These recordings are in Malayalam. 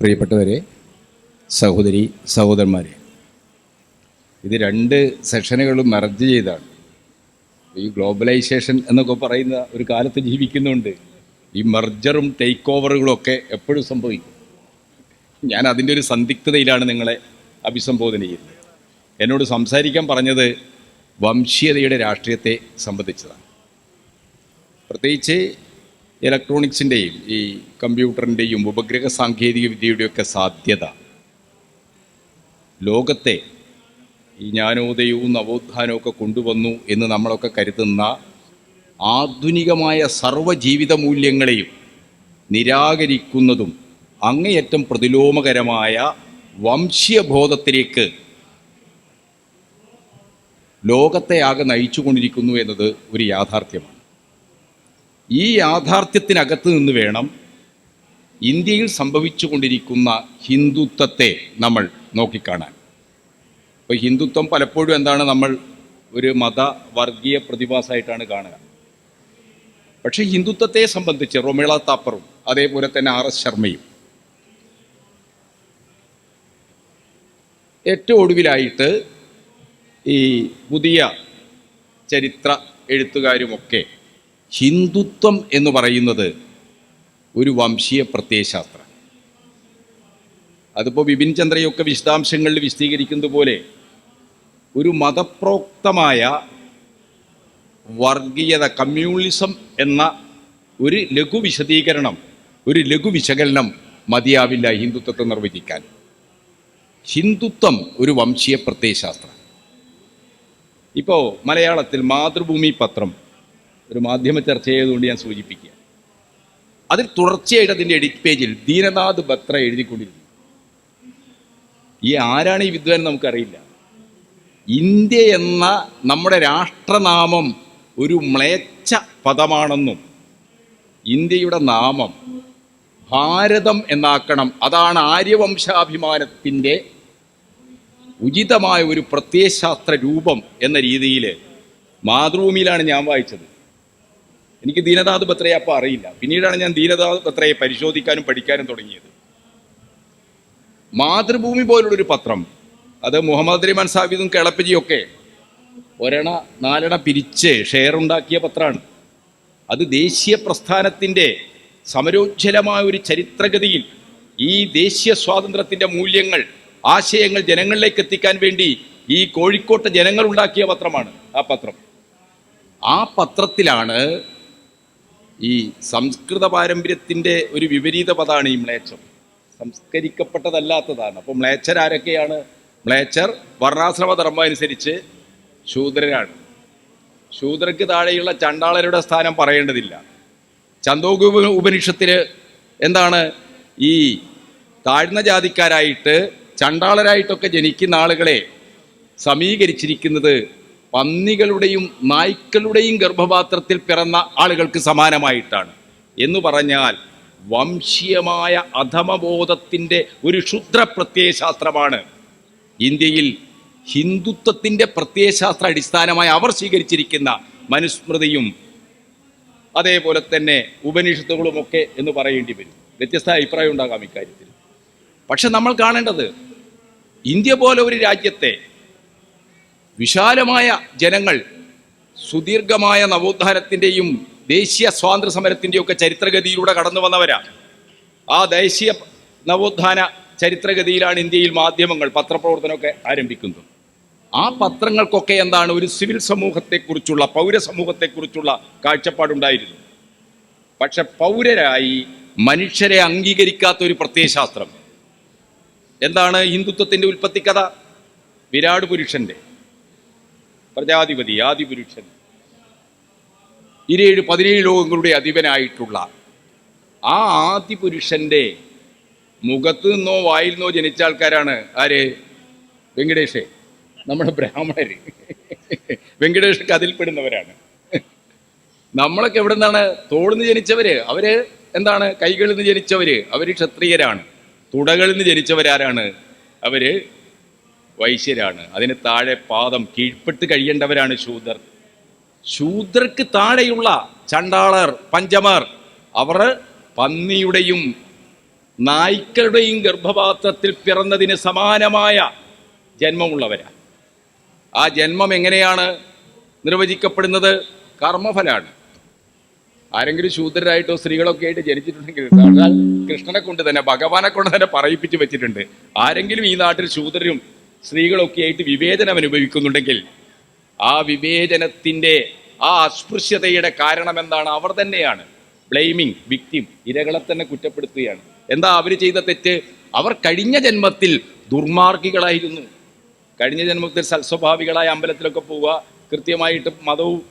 പ്രിയപ്പെട്ടവരെ സഹോദരി സഹോദരന്മാരെ ഇത് രണ്ട് സെഷനുകളും മെർജ് ചെയ്താണ്. ഈ ഗ്ലോബലൈസേഷൻ എന്നൊക്കെ പറയുന്ന ഒരു കാലത്ത് ജീവിക്കുന്നുണ്ട്. ഈ മെർജറും ടേക്ക് ഓവറുകളും ഒക്കെ എപ്പോഴും സംഭവിക്കും. ഞാൻ അതിന്റെ ഒരു സന്ദിഗ്ധതയിലാണ് നിങ്ങളെ അഭിസംബോധന ചെയ്യുന്നത്. എന്നോട് സംസാരിക്കാൻ പറഞ്ഞത് വംശീയതയുടെ രാഷ്ട്രീയത്തെ സംബന്ധിച്ചതാണ്. പ്രത്യേകിച്ച് ഇലക്ട്രോണിക്സിന്റെയും ഈ കമ്പ്യൂട്ടറിന്റെയും ഉപഗ്രഹ സാങ്കേതിക വിദ്യയുടെയൊക്കെ സാധ്യത. ലോകത്തെ ഈ ജ്ഞാനോദയവും നവോത്ഥാനവും ഒക്കെ കൊണ്ടുവന്നു എന്ന് നമ്മളൊക്കെ കരുതുന്ന ആധുനികമായ സർവജീവിത മൂല്യങ്ങളെയും നിരാകരിക്കുന്നതും അങ്ങേയറ്റം പ്രതിലോമകരമായ വംശീയബോധത്തിലേക്ക് ലോകത്തെ ആകെ നയിച്ചുകൊണ്ടിരിക്കുന്നു എന്നത് ഒരു യാഥാർത്ഥ്യമാണ്. ഈ യാഥാർത്ഥ്യത്തിനകത്ത് നിന്ന് വേണം ഇന്ത്യയിൽ സംഭവിച്ചുകൊണ്ടിരിക്കുന്ന ഹിന്ദുത്വത്തെ നമ്മൾ നോക്കിക്കാണാൻ. ഇപ്പോൾ ഹിന്ദുത്വം പലപ്പോഴും എന്താണ് നമ്മൾ ഒരു മത വർഗീയ പ്രതിഭാസമായിട്ടാണ് കാണുക. പക്ഷേ ഹിന്ദുത്വത്തെ സംബന്ധിച്ച് റൊമേള താപ്പറും അതേപോലെ തന്നെ ആർ എസ് ശർമ്മയും ഏറ്റവും ഒടുവിലായിട്ട് ഈ പുതിയ ചരിത്ര എഴുത്തുകാരുമൊക്കെ ഹിന്ദുത്വം എന്ന് പറയുന്നത് ഒരു വംശീയ പ്രത്യയശാസ്ത്രം. അതിപ്പോൾ ബിപിൻ ചന്ദ്രയൊക്കെ വിശദാംശങ്ങളിൽ വിശദീകരിക്കുന്നത് പോലെ ഒരു മതപ്രോക്തമായ വർഗീയത കമ്മ്യൂണിസം എന്ന ഒരു ലഘു വിശദീകരണം ഒരു ലഘു വിശകലനം മതിയാവില്ല ഹിന്ദുത്വത്തെ നിർവചിക്കാൻ. ഹിന്ദുത്വം ഒരു വംശീയ പ്രത്യയശാസ്ത്രം. ഇപ്പോൾ മലയാളത്തിൽ മാതൃഭൂമി പത്രം ഒരു മാധ്യമ ചർച്ച ചെയ്തുകൊണ്ട് ഞാൻ സൂചിപ്പിക്കുക. അതിൽ തുടർച്ചയായിട്ട് അതിന്റെ എഡിറ്റ് പേജിൽ ദീനനാഥ് ബത്ര എഴുതിക്കൊണ്ടിരുന്നു. ഈ ആരാണ് ഈ വിദ്വാൻ നമുക്കറിയില്ല. ഇന്ത്യ എന്ന നമ്മുടെ രാഷ്ട്രനാമം ഒരു മ്ലേച്ഛ പദമാണെന്നും ഇന്ത്യയുടെ നാമം ഭാരതം എന്നാക്കണം. അതാണ് ആര്യവംശാഭിമാനത്തിന്റെ ഉചിതമായ ഒരു പ്രത്യയശാസ്ത്ര രൂപം എന്ന രീതിയിൽ മാതൃഭൂമിയിലാണ് ഞാൻ വായിച്ചത്. എനിക്ക് ദീനനാഥ് ബത്രയെ അപ്പോൾ അറിയില്ല. പിന്നീടാണ് ഞാൻ ദീനനാഥ് ബത്രയെ പരിശോധിക്കാനും പഠിക്കാനും തുടങ്ങിയത്. മാതൃഭൂമി പോലുള്ളൊരു പത്രം അത് മുഹമ്മദ് റിമാൻ സാബിദും കേളപ്പജിയും ഒക്കെ ഒരെണ്ണ നാലെണ്ണ പിരിച്ച് ഷെയർ ഉണ്ടാക്കിയ പത്രമാണ്. അത് ദേശീയ പ്രസ്ഥാനത്തിന്റെ സമരോജ്ജലമായ ഒരു ചരിത്രഗതിയിൽ ഈ ദേശീയ സ്വാതന്ത്ര്യത്തിന്റെ മൂല്യങ്ങൾ ആശയങ്ങൾ ജനങ്ങളിലേക്ക് എത്തിക്കാൻ വേണ്ടി ഈ കോഴിക്കോട്ടെ ജനങ്ങൾ ഉണ്ടാക്കിയ പത്രമാണ് ആ പത്രം. ആ പത്രത്തിലാണ് ഈ സംസ്കൃത പാരമ്പര്യത്തിന്റെ ഒരു വിപരീത പദമാണ് ഈ മ്ലേച്ഛം. സംസ്കരിക്കപ്പെട്ടതല്ലാത്തതാണ്. അപ്പോൾ മ്ലേച്ഛർ ആരൊക്കെയാണ്? മ്ലേച്ഛർ വർണാശ്രമ ധർമ്മം അനുസരിച്ച് ശൂദ്രനാണ് ശൂദ്രക്ക് താഴെയുള്ള ചണ്ടാളരുടെ സ്ഥാനം പറയേണ്ടതില്ല. ചന്തോഗ ഉപനിഷത്തിൽ എന്താണ്? ഈ താഴ്ന്ന ജാതിക്കാരായിട്ട് ചണ്ടാളരായിട്ടൊക്കെ ജനിക്കുന്ന ആളുകളെ സമീകരിച്ചിരിക്കുന്നത് പന്നികളുടെയും നായ്ക്കളുടെയും ഗർഭപാത്രത്തിൽ പിറന്ന ആളുകൾക്ക് സമാനമായിട്ടാണ്. എന്ന് പറഞ്ഞാൽ വംശീയമായ അധമബോധത്തിന്റെ ഒരു ക്ഷുദ്ര പ്രത്യയശാസ്ത്രമാണ്. ഇന്ത്യയിൽ ഹിന്ദുത്വത്തിന്റെ പ്രത്യയശാസ്ത്ര അടിസ്ഥാനമായി അവർ സ്വീകരിച്ചിരിക്കുന്ന മനുസ്മൃതിയും അതേപോലെ തന്നെ ഉപനിഷത്തുകളുമൊക്കെ എന്ന് പറയേണ്ടി വരും. വ്യത്യസ്ത അഭിപ്രായം ഉണ്ടാകാം ഇക്കാര്യത്തിൽ. പക്ഷെ നമ്മൾ കാണേണ്ടത് ഇന്ത്യ പോലെ ഒരു രാജ്യത്തെ വിശാലമായ ജനങ്ങൾ സുദീർഘമായ നവോത്ഥാനത്തിന്റെയും ദേശീയ സ്വാതന്ത്ര്യ സമരത്തിന്റെയും ഒക്കെ ചരിത്രഗതിയിലൂടെ കടന്നു വന്നവരാണ്. ആ ദേശീയ നവോത്ഥാന ചരിത്രഗതിയിലാണ് ഇന്ത്യയിൽ മാധ്യമങ്ങൾ പത്രപ്രവർത്തനമൊക്കെ ആരംഭിക്കുന്നത്. ആ പത്രങ്ങൾക്കൊക്കെ എന്താണ് ഒരു സിവിൽ സമൂഹത്തെക്കുറിച്ചുള്ള പൗരസമൂഹത്തെക്കുറിച്ചുള്ള കാഴ്ചപ്പാടുണ്ടായിരുന്നു. പക്ഷെ പൗരരായി മനുഷ്യരെ അംഗീകരിക്കാത്ത ഒരു പ്രത്യയശാസ്ത്രം. എന്താണ് ഹിന്ദുത്വത്തിന്റെ ഉൽപ്പത്തി കഥ വിരാട് പുരുഷന്റെ. പ്രജാധിപതി ആദിപുരുഷൻ. ഇരേഴ് പതിനേഴ് ലോകങ്ങളുടെ അധിപനായിട്ടുള്ള ആ ആദിപുരുഷന്റെ മുഖത്ത് നിന്നോ വായിൽ നിന്നോ ജനിച്ച ആൾക്കാരാണ് ആര്? വെങ്കടേഷേ. നമ്മുടെ ബ്രാഹ്മണര്. വെങ്കടേഷ് അതിൽപ്പെടുന്നവരാണ് നമ്മളൊക്കെ എവിടെ നിന്നാണ്? തോളിന്ന് ജനിച്ചവര്. അവർ എന്താണ്? കൈകളിൽ നിന്ന് ജനിച്ചവര്. അവർ ക്ഷത്രിയരാണ്. തുടകളിൽ നിന്ന് ജനിച്ചവരാരാണ്. അവർ വൈശ്യരാണ്. അതിന് താഴെ പാദം കീഴ്പ്പെട്ട് കഴിയേണ്ടവരാണ് ശൂദ്രർ. ശൂദ്രർക്ക് താഴെയുള്ള ചണ്ടാളർ പഞ്ചമർ അവർ പന്നിയുടെയും നായ്ക്കളുടെയും ഗർഭപാത്രത്തിൽ പിറന്നതിന് സമാനമായ ജന്മമുള്ളവരാണ് ആ ജന്മം എങ്ങനെയാണ് നിർവചിക്കപ്പെടുന്നത്? കർമ്മഫലാണ്. ആരെങ്കിലും ശൂദ്രരായിട്ടോ സ്ത്രീകളൊക്കെ ആയിട്ട് ജനിച്ചിട്ടുണ്ടെങ്കിൽ കൃഷ്ണനെ കൊണ്ട് തന്നെ ഭഗവാനെ കൊണ്ട് തന്നെ പറയിപ്പിച്ച് വെച്ചിട്ടുണ്ട്. ആരെങ്കിലും ഈ നാട്ടിൽ ശൂദ്രരും സ്ത്രീകളൊക്കെ ആയിട്ട് വിവേചനം അനുഭവിക്കുന്നുണ്ടെങ്കിൽ ആ വിവേചനത്തിന്റെ ആ അസ്പൃശ്യതയുടെ കാരണം എന്താണ്? അവർ തന്നെയാണ്. ബ്ലെയിമിങ് വിക്ടിം ഇരകളെ തന്നെ കുറ്റപ്പെടുത്തുകയാണ്. എന്താ അവർ ചെയ്ത തെറ്റ്? അവർ കഴിഞ്ഞ ജന്മത്തിൽ ദുർമാർഗികളായിരുന്നു. കഴിഞ്ഞ ജന്മത്തിൽ സൽസ്വഭാവികളായ അമ്പലത്തിലൊക്കെ പോവുക കൃത്യമായിട്ട് മതവും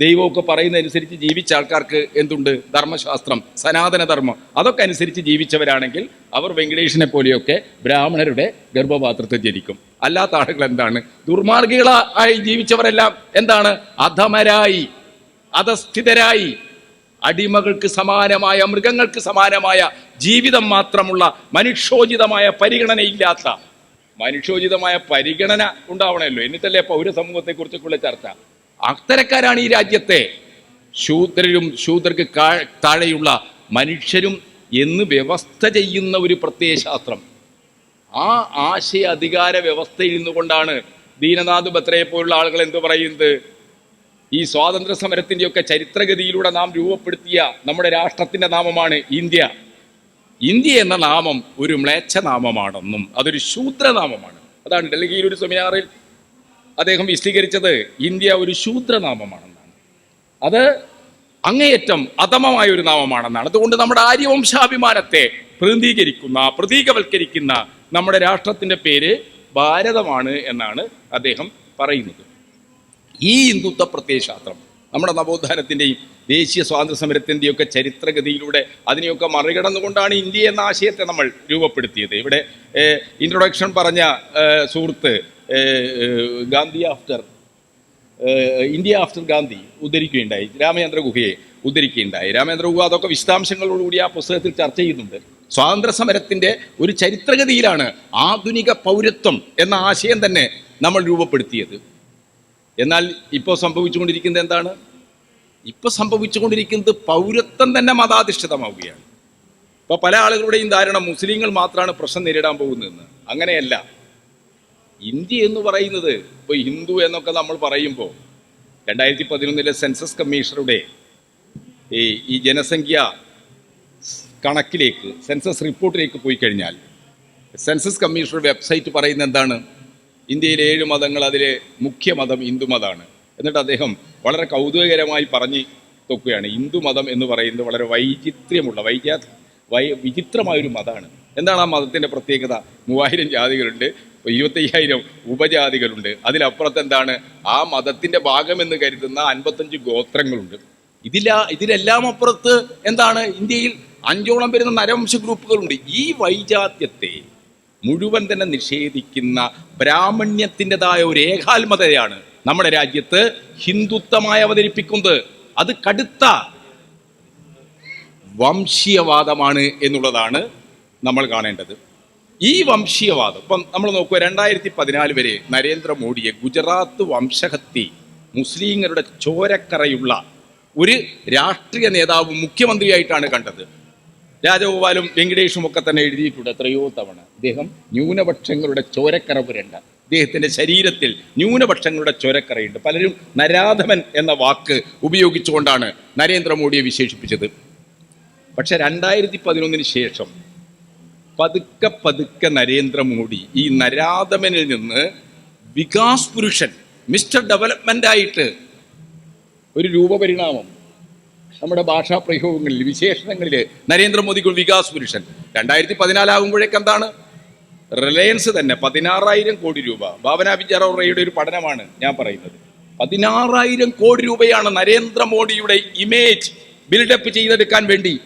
ദൈവവും ഒക്കെ പറയുന്നതനുസരിച്ച് ജീവിച്ച ആൾക്കാർക്ക് എന്തുണ്ട്? ധർമ്മശാസ്ത്രം സനാതനധർമ്മം അതൊക്കെ അനുസരിച്ച് ജീവിച്ചവരാണെങ്കിൽ അവർ വെങ്കടേഷിനെ പോലെയൊക്കെ ബ്രാഹ്മണരുടെ ഗർഭപാത്രത്തെ ജനിക്കും. അല്ലാത്ത ആളുകൾ എന്താണ്? ദുർമാർഗികളായി ജീവിച്ചവരെല്ലാം എന്താണ്? അധമരായി അധസ്ഥിതരായി അടിമകൾക്ക് സമാനമായ മൃഗങ്ങൾക്ക് സമാനമായ ജീവിതം മാത്രമുള്ള മനുഷ്യോചിതമായ പരിഗണനയില്ലാത്ത മനുഷ്യോചിതമായ പരിഗണന ഉണ്ടാവണമല്ലോ. എന്നിട്ടല്ലേ പൗരസമൂഹത്തെക്കുറിച്ചൊക്കെയുള്ള ചർച്ച. അത്തരക്കാരാണ് ഈ രാജ്യത്തെ. ശൂദ്രരും ശൂദ്രർക്ക് താഴെയുള്ള മനുഷ്യരും എന്ന് വ്യവസ്ഥ ചെയ്യുന്ന ഒരു പ്രത്യയശാസ്ത്രം ആ ആശയ അധികാര വ്യവസ്ഥയിൽ നിന്നുകൊണ്ടാണ് ദീനനാഥ് ബത്രയെ പോലുള്ള ആളുകൾ എന്തു പറയുന്നത്? ഈ സ്വാതന്ത്ര്യ സമരത്തിന്റെയൊക്കെ ചരിത്രഗതിയിലൂടെ നാം രൂപപ്പെടുത്തിയ നമ്മുടെ രാഷ്ട്രത്തിന്റെ നാമമാണ് ഇന്ത്യ. ഇന്ത്യ എന്ന നാമം ഒരു മ്ലേച്ഛ നാമമാണെന്നും അതൊരു ശൂദ്രനാമമാണ്. അതാണ് ഡൽഹിയിൽ ഒരു സെമിനാറിൽ അദ്ദേഹം വിശദീകരിച്ചത്. ഇന്ത്യ ഒരു ശൂദ്രനാമമാണെന്നാണ്. അത് അങ്ങേയറ്റം അധമമായ ഒരു നാമമാണെന്നാണ്. അതുകൊണ്ട് നമ്മുടെ ആര്യവംശാഭിമാനത്തെ പ്രതിനിധീകരിക്കുന്ന പ്രതീകവൽക്കരിക്കുന്ന നമ്മുടെ രാഷ്ട്രത്തിന്റെ പേര് ഭാരതമാണ് എന്നാണ് അദ്ദേഹം പറയുന്നത്. ഈ ഹിന്ദുത്വ പ്രത്യയശാസ്ത്രം നമ്മുടെ നവോത്ഥാനത്തിന്റെയും ദേശീയ സ്വാതന്ത്ര്യ സമരത്തിന്റെയും ഒക്കെ ചരിത്രഗതിയിലൂടെ അതിനെയൊക്കെ മറികടന്നുകൊണ്ടാണ് ഇന്ത്യ എന്ന ആശയത്തെ നമ്മൾ രൂപപ്പെടുത്തിയത്. ഇവിടെ ഇൻട്രൊഡക്ഷൻ പറഞ്ഞ സുഹൃത്ത് Gandhi after India after Gandhi ഉദ്ധരിക്കുകയുണ്ടായി. Ramachandra ഗുഹയെ ഉദ്ധരിക്കുകയുണ്ടായി. രാമചന്ദ്ര ഗുഹ അതൊക്കെ വിശദാംശങ്ങളോടുകൂടി ആ പുസ്തകത്തിൽ ചർച്ച ചെയ്യുന്നുണ്ട്. സ്വാതന്ത്ര്യ സമരത്തിന്റെ ഒരു ചരിത്രഗതിയിലാണ് ആധുനിക പൗരത്വം എന്ന ആശയം തന്നെ നമ്മൾ രൂപപ്പെടുത്തിയത്. എന്നാൽ ഇപ്പോൾ സംഭവിച്ചുകൊണ്ടിരിക്കുന്നത് എന്താണ്? ഇപ്പോൾ സംഭവിച്ചുകൊണ്ടിരിക്കുന്നത് പൗരത്വം തന്നെ മതാധിഷ്ഠിതമാവുകയാണ്. ഇപ്പോൾ പല ആളുകളുടെയും ധാരണ മുസ്ലിങ്ങൾ മാത്രമാണ് പ്രശ്നം നേരിടാൻ പോകുന്നതെന്ന്. അങ്ങനെയല്ല. ഇന്ത്യ എന്ന് പറയുന്നത് ഇപ്പോൾ ഹിന്ദു എന്നൊക്കെ നമ്മൾ പറയുമ്പോൾ രണ്ടായിരത്തി പതിനൊന്നിലെ സെൻസസ് കമ്മീഷണറുടെ ഈ ഈ ജനസംഖ്യ കണക്കിലേക്ക് സെൻസസ് റിപ്പോർട്ടിലേക്ക് പോയി കഴിഞ്ഞാൽ സെൻസസ് കമ്മീഷണർ വെബ്സൈറ്റ് പറയുന്ന എന്താണ്? ഇന്ത്യയിലെ ഏഴ് മതങ്ങൾ അതിലെ മുഖ്യ മതം ഹിന്ദു മതമാണ്. എന്നിട്ട് അദ്ദേഹം വളരെ കൗതുകകരമായി പറഞ്ഞു തൊക്കുകയാണ്. ഹിന്ദു മതം എന്ന് പറയുന്നത് വളരെ വൈചിത്ര്യമുള്ള വൈജാ വൈ വിചിത്രമായൊരു മതമാണ്. എന്താണ് ആ മതത്തിന്റെ പ്രത്യേകത? മൂവായിരം ജാതികളുണ്ട് ഇരുപത്തയ്യായിരം ഉപജാതികളുണ്ട്. അതിലപ്പുറത്ത് എന്താണ് ആ മതത്തിന്റെ ഭാഗമെന്ന് കരുതുന്ന അൻപത്തഞ്ച് ഗോത്രങ്ങളുണ്ട്. ഇതില ഇതിലെല്ലാം അപ്പുറത്ത് എന്താണ്? ഇന്ത്യയിൽ അഞ്ചോളം വരുന്ന നരവംശ ഗ്രൂപ്പുകളുണ്ട്. ഈ വൈജാത്യത്തെ മുഴുവൻ തന്നെ നിഷേധിക്കുന്ന ബ്രാഹ്മണ്യത്തിന്റെതായ ഒരു ഏകാത്മതയാണ് നമ്മുടെ രാജ്യത്ത് ഹിന്ദുത്വമായി അവതരിപ്പിക്കുന്നത്. അത് കടുത്ത വംശീയവാദമാണ് എന്നുള്ളതാണ് നമ്മൾ കാണേണ്ടത്. ഈ വംശീയവാദം ഇപ്പം നമ്മൾ നോക്കുക രണ്ടായിരത്തി പതിനാല് വരെ നരേന്ദ്രമോദിയെ ഗുജറാത്ത് വംശഹത്തി മുസ്ലിങ്ങളുടെ ചോരക്കറയുള്ള ഒരു രാഷ്ട്രീയ നേതാവ് മുഖ്യമന്ത്രിയായിട്ടാണ് കണ്ടത്. രാജഗോപാലും വെങ്കടേഷും ഒക്കെ തന്നെ എഴുതിയിട്ടുണ്ട് എത്രയോ തവണ. ഇദ്ദേഹം ന്യൂനപക്ഷങ്ങളുടെ ചോരക്കറ പുരണ്ട ഇദ്ദേഹത്തിന്റെ ശരീരത്തിൽ ന്യൂനപക്ഷങ്ങളുടെ ചോരക്കറയുണ്ട്. പലരും നരാധമൻ എന്ന വാക്ക് ഉപയോഗിച്ചുകൊണ്ടാണ് നരേന്ദ്രമോദിയെ വിശേഷിപ്പിച്ചത്. പക്ഷേ രണ്ടായിരത്തി പതിനൊന്നിന് ശേഷം പതുക്കെ പതുക്കെ നരേന്ദ്രമോദി ഈ നരാധമനിൽ നിന്ന് വികാസ് പുരുഷൻ മിസ്റ്റർ ഡെവലപ്മെന്റ് ആയിട്ട് ഒരു രൂപപരിണാമം നമ്മുടെ ഭാഷാ പ്രയോഗങ്ങളിൽ വിശേഷണങ്ങളിൽ നരേന്ദ്രമോദിക്ക് ഒരു വികാസ് പുരുഷൻ. രണ്ടായിരത്തി പതിനാലാകുമ്പോഴേക്ക് എന്താണ്? റിലയൻസ് തന്നെ പതിനാറായിരം കോടി രൂപ. ഭാവന വിജയറോറയുടെ ഒരു പഠനമാണ് ഞാൻ പറയുന്നത്. പതിനാറായിരം കോടി രൂപയാണ് നരേന്ദ്രമോദിയുടെ ഇമേജ് ബിൽഡപ്പ് ചെയ്തെടുക്കാൻ വേണ്ടി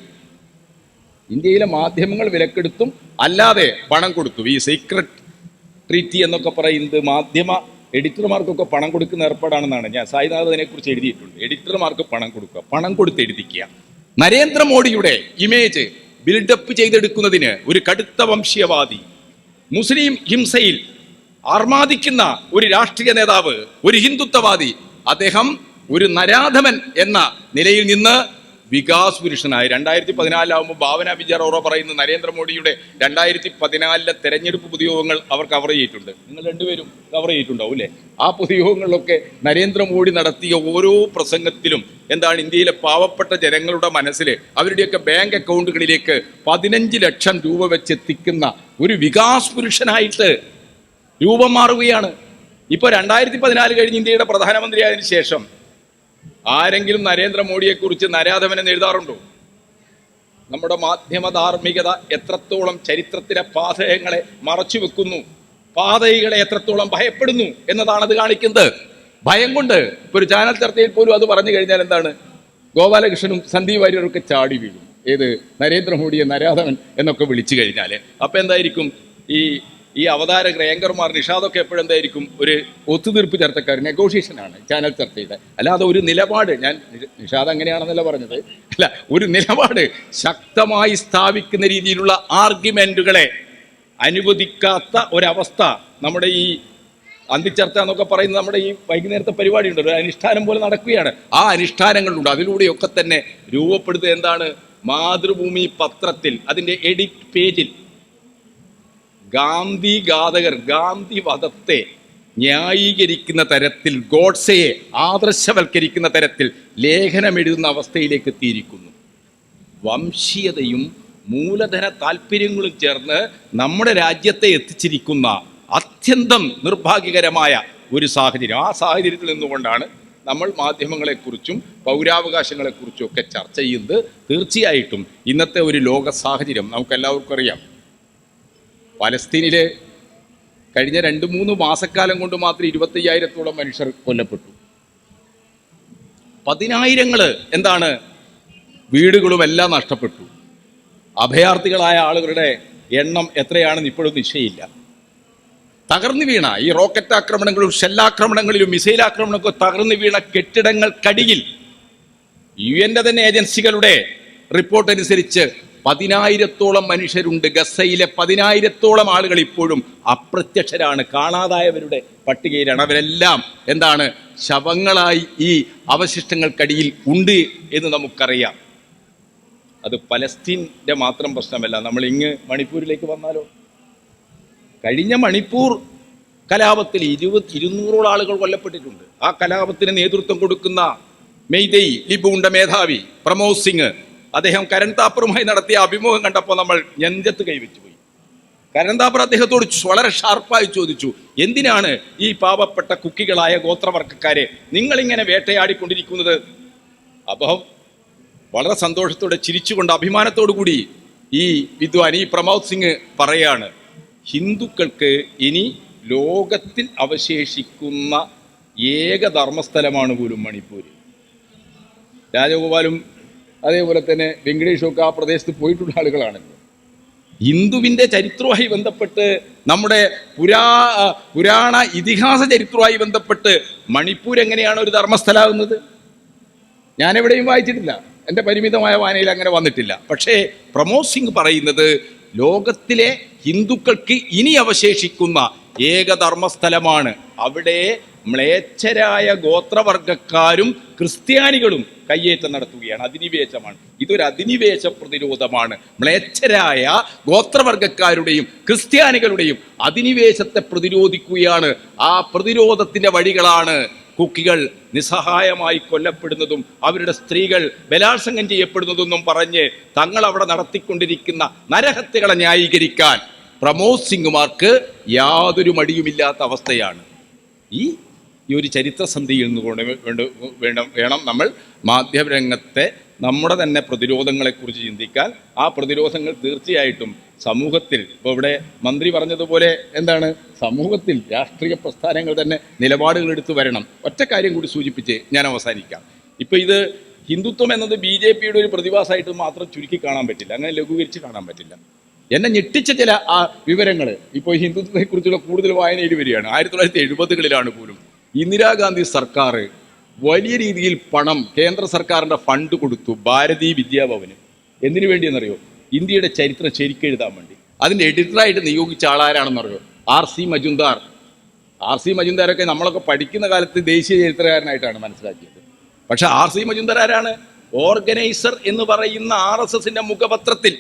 ഇന്ത്യയിലെ മാധ്യമങ്ങൾ വിലക്കെടുത്തും അല്ലാതെ പണം കൊടുത്തു. ഈ സീക്രട്ട് ട്രീറ്റി എന്നൊക്കെ പറയുന്നത് മാധ്യമ എഡിറ്റർമാർക്കൊക്കെ പണം കൊടുക്കുന്ന ഏർപ്പാടാണെന്നാണ് ഞാൻ സായിനാഥ് അതിനെക്കുറിച്ച് എഴുതിയിട്ടുണ്ട്. എഡിറ്റർമാർക്ക് പണം കൊടുക്കുക. പണം കൊടുത്ത് എഴുതിക്കുക. നരേന്ദ്രമോദിയുടെ ഇമേജ് ബിൽഡപ്പ് ചെയ്തെടുക്കുന്നതിന് ഒരു കടുത്ത വംശീയവാദി. മുസ്ലിം ഹിംസയിൽ ആർമാദിക്കുന്ന ഒരു രാഷ്ട്രീയ നേതാവ് ഒരു ഹിന്ദുത്വവാദി. അദ്ദേഹം ഒരു നരാധമൻ എന്ന നിലയിൽ നിന്ന് വികാസ് പുരുഷനായ രണ്ടായിരത്തി പതിനാലിലാവുമ്പോൾ ഭാവന വിജയറോറ പറയുന്ന നരേന്ദ്രമോദിയുടെ രണ്ടായിരത്തി പതിനാലിലെ തെരഞ്ഞെടുപ്പ് പൊതുയോഗങ്ങൾ അവർ കവർ ചെയ്തിട്ടുണ്ട്. നിങ്ങൾ രണ്ടുപേരും കവർ ചെയ്തിട്ടുണ്ടാവും അല്ലേ? ആ പൊതുയോഗങ്ങളിലൊക്കെ നരേന്ദ്രമോദി നടത്തിയ ഓരോ പ്രസംഗത്തിലും എന്താണ് ഇന്ത്യയിലെ പാവപ്പെട്ട ജനങ്ങളുടെ മനസ്സിൽ അവരുടെയൊക്കെ ബാങ്ക് അക്കൗണ്ടുകളിലേക്ക് പതിനഞ്ച് ലക്ഷം രൂപ വെച്ച് എത്തിക്കുന്ന ഒരു വികാസ് പുരുഷനായിട്ട് രൂപം മാറുകയാണ്. ഇപ്പോൾ രണ്ടായിരത്തി പതിനാല് കഴിഞ്ഞ് ഇന്ത്യയുടെ പ്രധാനമന്ത്രിയായതിനു ശേഷം ആരെങ്കിലും നരേന്ദ്രമോദിയെക്കുറിച്ച് നരാധവനെന്ന് എഴുതാറുണ്ടോ? നമ്മുടെ മാധ്യമ ധാർമ്മികത എത്രത്തോളം ചരിത്രത്തിലെ പാതയങ്ങളെ മറച്ചു വെക്കുന്നു പാതകളെ എത്രത്തോളം ഭയപ്പെടുന്നു എന്നതാണ് അത് കാണിക്കുന്നത്. ഭയം കൊണ്ട് ഒരു ചാനൽ ചർച്ചയിൽ പോലും അത് പറഞ്ഞു കഴിഞ്ഞാൽ എന്താണ്? ഗോപാലകൃഷ്ണനും സന്ദീപ് വാര്യരൊക്കെ ചാടി വീഴും. ഏത്? നരേന്ദ്രമോദിയെ നരാധവൻ എന്നൊക്കെ വിളിച്ചു കഴിഞ്ഞാൽ അപ്പൊ എന്തായിരിക്കും? ഈ ഈ അവതാരകർ ഏങ്കർമാർ നിഷാദൊക്കെ എപ്പോഴെന്തായിരിക്കും ഒരു ഒത്തുതീർപ്പ് ചർച്ചക്കാർ നെഗോഷിയേഷനാണ് ചാനൽ ചർച്ചയുടെ അല്ലാതെ ഒരു നിലപാട് ഞാൻ നിഷ- നിഷാദ് അങ്ങനെയാണെന്നല്ല പറഞ്ഞത്. അല്ല ഒരു നിലപാട് ശക്തമായി സ്ഥാപിക്കുന്ന രീതിയിലുള്ള ആർഗ്യുമെന്റുകളെ അനുവദിക്കാത്ത ഒരവസ്ഥ നമ്മുടെ ഈ അന്തിച്ചർച്ച എന്നൊക്കെ പറയുന്നത് നമ്മുടെ ഈ വൈകുന്നേരത്തെ പരിപാടി ഉണ്ട് ഒരു അനുഷ്ഠാനം പോലെ നടക്കുകയാണ്. ആ അനുഷ്ഠാനങ്ങളുണ്ട്. അതിലൂടെയൊക്കെ തന്നെ രൂപപ്പെടുത്തുക എന്താണ്? മാതൃഭൂമി പത്രത്തിൽ അതിന്റെ എഡിറ്റ് പേജിൽ ഗാന്ധി ഘാതകർ ഗാന്ധി വധത്തെ ന്യായീകരിക്കുന്ന തരത്തിൽ ഗോഡ്സയെ ആദർശവൽക്കരിക്കുന്ന തരത്തിൽ ലേഖനം എഴുതുന്ന അവസ്ഥയിലേക്ക് എത്തിയിരിക്കുന്നു. വംശീയതയും മൂലധന താല്പര്യങ്ങളും ചേർന്ന് നമ്മുടെ രാജ്യത്തെ എത്തിച്ചിരിക്കുന്ന അത്യന്തം നിർഭാഗ്യകരമായ ഒരു സാഹചര്യം. ആ സാഹചര്യത്തിൽ നിന്നുകൊണ്ടാണ് നമ്മൾ മാധ്യമങ്ങളെക്കുറിച്ചും പൗരാവകാശങ്ങളെക്കുറിച്ചും ഒക്കെ ചർച്ച ചെയ്യുന്നത് തീർച്ചയായിട്ടും ഇന്നത്തെ ഒരു ലോക സാഹചര്യം നമുക്കെല്ലാവർക്കും അറിയാം. പലസ്തീനിലെ കഴിഞ്ഞ രണ്ട് മൂന്ന് മാസക്കാലം കൊണ്ട് മാത്രം ഇരുപത്തയ്യായിരത്തോളം മനുഷ്യർ കൊല്ലപ്പെട്ടു. പതിനായിരങ്ങൾ എന്താണ്? വീടുകളും എല്ലാം നഷ്ടപ്പെട്ടു. അഭയാർത്ഥികളായ ആളുകളുടെ എണ്ണം എത്രയാണെന്ന് ഇപ്പോഴും നിശ്ചയില്ല തകർന്നു വീണ ഈ റോക്കറ്റ് ആക്രമണങ്ങളും ഷെല്ലാക്രമണങ്ങളിലും മിസൈൽ ആക്രമണങ്ങളും തകർന്നു വീണ കെട്ടിടങ്ങൾക്കടിയിൽ യു എന്റെ തന്നെ ഏജൻസികളുടെ റിപ്പോർട്ട് അനുസരിച്ച് പതിനായിരത്തോളം മനുഷ്യരുണ്ട് ഗസയിലെ പതിനായിരത്തോളം ആളുകൾ ഇപ്പോഴും അപ്രത്യക്ഷരാണ് കാണാതായവരുടെ പട്ടികയിലാണ്. അവരെല്ലാം എന്താണ്? ശവങ്ങളായി ഈ അവശിഷ്ടങ്ങൾക്കടിയിൽ ഉണ്ട് എന്ന് നമുക്കറിയാം. അത് പലസ്തീന്റെ മാത്രം പ്രശ്നമല്ല. നമ്മൾ ഇങ്ങ് മണിപ്പൂരിലേക്ക് വന്നാലോ? കഴിഞ്ഞ മണിപ്പൂർ കലാപത്തിൽ ഇരുപത് ഇരുന്നൂറോളം ആളുകൾ കൊല്ലപ്പെട്ടിട്ടുണ്ട്. ആ കലാപത്തിന് നേതൃത്വം കൊടുക്കുന്ന മെയ്തെയ് ലിബുണ്ട മേധാവി പ്രമോദ് സിംഗ് അദ്ദേഹം കരൺ താപ്പറുമായി നടത്തിയ അഭിമുഖം കണ്ടപ്പോൾ നമ്മൾ ഞെഞ്ചത്ത് കൈവച്ചു പോയി. കരൺ താപ്പർ അദ്ദേഹത്തോട് വളരെ ഷാർപ്പായി ചോദിച്ചു എന്തിനാണ് ഈ പാവപ്പെട്ട കുക്കികളായ ഗോത്രവർഗക്കാരെ നിങ്ങളിങ്ങനെ വേട്ടയാടിക്കൊണ്ടിരിക്കുന്നത്? അപ്പോൾ വളരെ സന്തോഷത്തോടെ ചിരിച്ചുകൊണ്ട് അഭിമാനത്തോടു കൂടി ഈ വിദ്വാൻ ഈ പ്രമോദ് സിംഗ് പറയാണ് ഹിന്ദുക്കൾക്ക് ഇനി ലോകത്തിൽ അവശേഷിക്കുന്ന ഏക ധർമ്മസ്ഥലമാണ് പോലും മണിപ്പൂർ രാജഗോപാലും അതേപോലെ തന്നെ വെങ്കടേഷൊക്കെ ആ പ്രദേശത്ത് പോയിട്ടുള്ള ആളുകളാണ്. ഹിന്ദുവിന്റെ ചരിത്രവുമായി ബന്ധപ്പെട്ട് നമ്മുടെ പുരാ പുരാണ ഇതിഹാസ ചരിത്രവുമായി ബന്ധപ്പെട്ട് മണിപ്പൂർ എങ്ങനെയാണ് ഒരു ധർമ്മസ്ഥലാകുന്നത്? ഞാൻ എവിടെയും വായിച്ചിട്ടില്ല. എന്റെ പരിമിതമായ വായനയിൽ അങ്ങനെ വന്നിട്ടില്ല. പക്ഷേ പ്രമോദ് സിംഗ് പറയുന്നത് ലോകത്തിലെ ഹിന്ദുക്കൾക്ക് ഇനി അവശേഷിക്കുന്ന ഏകധർമ്മസ്ഥലമാണ് അവിടെ മ്ലേച്ഛരായ ഗോത്രവർഗക്കാരും ക്രിസ്ത്യാനികളും കയ്യേറ്റം നടത്തുകയാണ്. അധിനിവേശമാണ്. ഇതൊരു അധിനിവേശ പ്രതിരോധമാണ്. മ്ലേച്ഛരായ ഗോത്രവർഗക്കാരുടെയും ക്രിസ്ത്യാനികളുടെയും അധിനിവേശത്തെ പ്രതിരോധിക്കുകയാണ്. ആ പ്രതിരോധത്തിന്റെ വഴികളാണ് കുക്കികൾ നിസ്സഹായമായി കൊല്ലപ്പെടുന്നതും അവരുടെ സ്ത്രീകൾ ബലാത്സംഗം ചെയ്യപ്പെടുന്നതെന്നും പറഞ്ഞ് തങ്ങൾ അവിടെ നടത്തിക്കൊണ്ടിരിക്കുന്ന നരഹത്യകളെ ന്യായീകരിക്കാൻ പ്രമോദ് സിംഗുമാർക്ക് യാതൊരു മടിയുമില്ലാത്ത അവസ്ഥയാണ്. ഈ ഈ ഒരു ചരിത്ര സന്ധിയിൽ നിന്നുകൊണ്ട് വേണ്ട വേണം വേണം നമ്മൾ മാധ്യമരംഗത്തെ നമ്മുടെ തന്നെ പ്രതിരോധങ്ങളെക്കുറിച്ച് ചിന്തിക്കാൻ. ആ പ്രതിരോധങ്ങൾ തീർച്ചയായിട്ടും സമൂഹത്തിൽ ഇപ്പോൾ ഇവിടെ മന്ത്രി പറഞ്ഞതുപോലെ എന്താണ്? സമൂഹത്തിൽ രാഷ്ട്രീയ പ്രസ്ഥാനങ്ങൾ തന്നെ നിലപാടുകൾ എടുത്തു വരണം. ഒറ്റ കാര്യം കൂടി സൂചിപ്പിച്ച് ഞാൻ അവസാനിക്കാം. ഇപ്പോൾ ഇത് ഹിന്ദുത്വം എന്നത് ബി ജെ പിയുടെ ഒരു പ്രതിഭാസമായിട്ട് മാത്രം ചുരുക്കി കാണാൻ പറ്റില്ല. അങ്ങനെ ലഘൂകരിച്ച് കാണാൻ പറ്റില്ല. എന്നെ ഞെട്ടിച്ച ചില ആ വിവരങ്ങൾ ഇപ്പോൾ ഹിന്ദുത്വത്തെക്കുറിച്ചുള്ള കൂടുതൽ വായനയിൽ വരികയാണ്. ആയിരത്തി തൊള്ളായിരത്തി എഴുപതുകളിലാണ് പോലും ഇന്ദിരാഗാന്ധി സർക്കാർ വലിയ രീതിയിൽ പണം കേന്ദ്ര സർക്കാരിന്റെ ഫണ്ട് കൊടുത്തു ഭാരതീയ വിദ്യാഭവന്. എന്തിനു വേണ്ടിയെന്നറിയോ? ഇന്ത്യയുടെ ചരിത്രം ശരിക്കെഴുതാൻ വേണ്ടി. അതിന്റെ എഡിറ്ററായിട്ട് നിയോഗിച്ച ആളാരാണെന്നറിയോ R C Majumdar R C മജുന്ദാരൊക്കെ നമ്മളൊക്കെ പഠിക്കുന്ന കാലത്ത് ദേശീയ ചരിത്രകാരനായിട്ടാണ് മനസ്സിലാക്കിയത്. പക്ഷേ ആർ സി മജുന്ദാർ ആരാണ്? ഓർഗനൈസർ എന്ന് പറയുന്ന ആർ എസ് എസിന്റെ മുഖപത്രത്തിൽ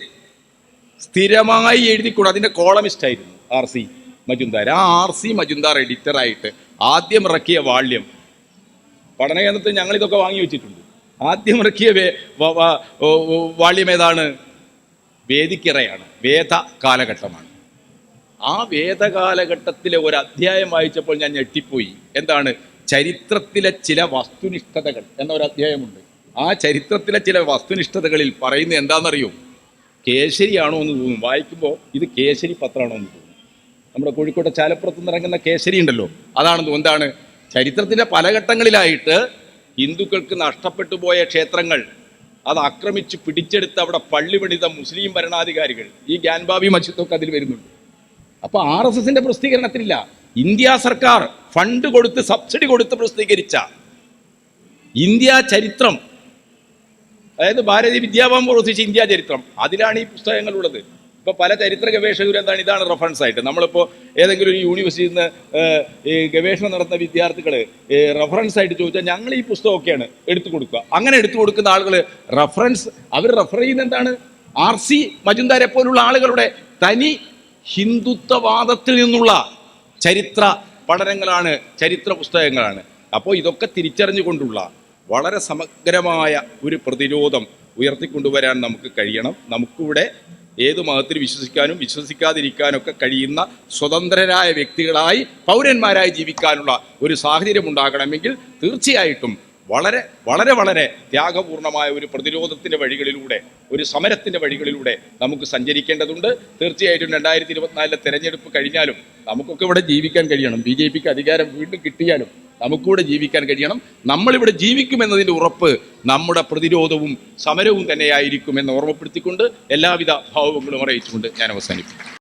സ്ഥിരമായി എഴുതിക്കൂടും. അതിന്റെ കോളമിസ്റ്റ് ആയിരുന്നു ആർ സി മജുന്ദാർ ആ ആർ സി മജുന്ദാർ എഡിറ്ററായിട്ട് ആദ്യം ഇറക്കിയ വാള്യം. പഠനകേന്ദ്രത്തിൽ ഞങ്ങൾ ഇതൊക്കെ വാങ്ങി വെച്ചിട്ടുണ്ട്. ആദ്യം ഇറക്കിയ വാള്യം ഏതാണ്? വേദിക്കിറയാണ്. വേദ കാലഘട്ടമാണ്. ആ വേദകാലഘട്ടത്തിലെ ഒരു അധ്യായം വായിച്ചപ്പോൾ ഞാൻ ഞെട്ടിപ്പോയി. എന്താണ്? ചരിത്രത്തിലെ ചില വസ്തുനിഷ്ഠതകൾ എന്നൊരു അധ്യായമുണ്ട്. ആ ചരിത്രത്തിലെ ചില വസ്തുനിഷ്ഠതകളിൽ പറയുന്നത് എന്താണെന്നറിയോ? കേശരിയാണോ എന്ന് തോന്നും വായിക്കുമ്പോൾ ഇത് കേശരി പത്രമാണോ എന്ന് നമ്മുടെ കോഴിക്കോട്ടെ ചാലപ്പുറത്ത് നിന്ന് ഇറങ്ങുന്ന കേസരി ഉണ്ടല്ലോ. തോന്നുന്നു. എന്താണ്? ചരിത്രത്തിന്റെ പല ഘട്ടങ്ങളിലായിട്ട് ഹിന്ദുക്കൾക്ക് നഷ്ടപ്പെട്ടു പോയ ക്ഷേത്രങ്ങൾ. അത് ആക്രമിച്ച് പിടിച്ചെടുത്ത് അവിടെ പള്ളി പണിത മുസ്ലിം ഭരണാധികാരികൾ. ഈ ഗ്യാൻബാബി മസ്ജിദൊക്കെ അതിൽ വരുന്നുണ്ട്. അപ്പോൾ ആർ എസ് എസിന്റെ പ്രസിദ്ധീകരണത്തിലില്ല. ഇന്ത്യ സർക്കാർ ഫണ്ട് കൊടുത്ത് സബ്സിഡി കൊടുത്ത് പ്രസിദ്ധീകരിച്ച ഇന്ത്യ ചരിത്രം. അതായത് ഭാരതീയ വിദ്യാഭവൻ പ്രവർത്തിച്ച ഇന്ത്യ ചരിത്രം. അതിലാണ് ഈ പുസ്തകങ്ങളുള്ളത് ഇപ്പൊ പല ചരിത്ര ഗവേഷകരും എന്താണ് ഇതാണ് റെഫറൻസ് ആയിട്ട്. നമ്മളിപ്പോ ഏതെങ്കിലും ഒരു യൂണിവേഴ്സിറ്റിയിൽ നിന്ന് ഈ ഗവേഷണം നടത്തുന്ന വിദ്യാർത്ഥികൾ റെഫറൻസ് ആയിട്ട് ചോദിച്ചാൽ ഞങ്ങൾ ഈ പുസ്തകമൊക്കെയാണ് എടുത്തു കൊടുക്കുക. അങ്ങനെ എടുത്തു കൊടുക്കുന്ന ആളുകൾ റെഫറൻസ് അവർ റെഫർ ചെയ്യുന്ന എന്താണ്? ആർ സി മജുന്ദാരെ പോലുള്ള ആളുകളുടെ തനി ഹിന്ദുത്വവാദത്തിൽ നിന്നുള്ള ചരിത്ര പഠനങ്ങളാണ് ചരിത്ര പുസ്തകങ്ങളാണ്. അപ്പോൾ ഇതൊക്കെ തിരിച്ചറിഞ്ഞുകൊണ്ടുള്ള വളരെ സമഗ്രമായ ഒരു പ്രതിരോധം ഉയർത്തിക്കൊണ്ടുവരാൻ നമുക്ക് കഴിയണം. നമുക്കിവിടെ ഏത് മതത്തിൽ വിശ്വസിക്കാനും വിശ്വസിക്കാതിരിക്കാനൊക്കെ കഴിയുന്ന സ്വതന്ത്രരായ വ്യക്തികളായി പൗരന്മാരായി ജീവിക്കാനുള്ള ഒരു സാഹചര്യം ഉണ്ടാകണമെങ്കിൽ തീർച്ചയായിട്ടും വളരെ വളരെ വളരെ ത്യാഗപൂർണമായ ഒരു പ്രതിരോധത്തിന്റെ വഴികളിലൂടെ ഒരു സമരത്തിന്റെ വഴികളിലൂടെ നമുക്ക് സഞ്ചരിക്കേണ്ടതുണ്ട്. തീർച്ചയായിട്ടും രണ്ടായിരത്തി ഇരുപത്തിനാലിലെ തെരഞ്ഞെടുപ്പ് കഴിഞ്ഞാലും നമുക്കൊക്കെ ഇവിടെ ജീവിക്കാൻ കഴിയണം. ബി ജെ പിക്ക് അധികാരം വീണ്ടും കിട്ടിയാലും നമുക്കിവിടെ ജീവിക്കാൻ കഴിയണം. നമ്മളിവിടെ ജീവിക്കുമെന്നതിന്റെ ഉറപ്പ് നമ്മുടെ പ്രതിരോധവും സമരവും തന്നെയായിരിക്കുമെന്ന് ഓർമ്മപ്പെടുത്തിക്കൊണ്ട് എല്ലാവിധ ഭാവങ്ങളും അറിയിച്ചുകൊണ്ട് ഞാൻ അവസാനിപ്പിക്കും